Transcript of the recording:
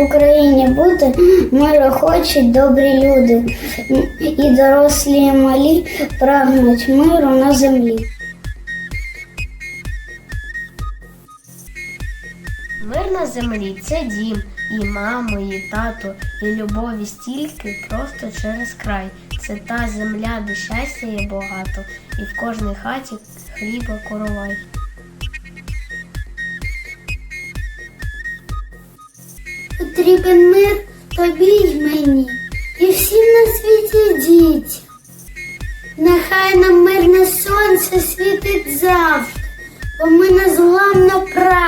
в Україні бути, миру хочуть добрі люди, і дорослі, і малі прагнуть миру на землі. Мир на землі це дім, і мами, і тато, і любові стільки просто через край. Це та земля, де щастя є багато, і в кожній хаті хліба коровай. Потрібен мир тобі й мені, і всім на світі діть. Нехай нам мирне сонце світить завжди, бо ми незламно прав.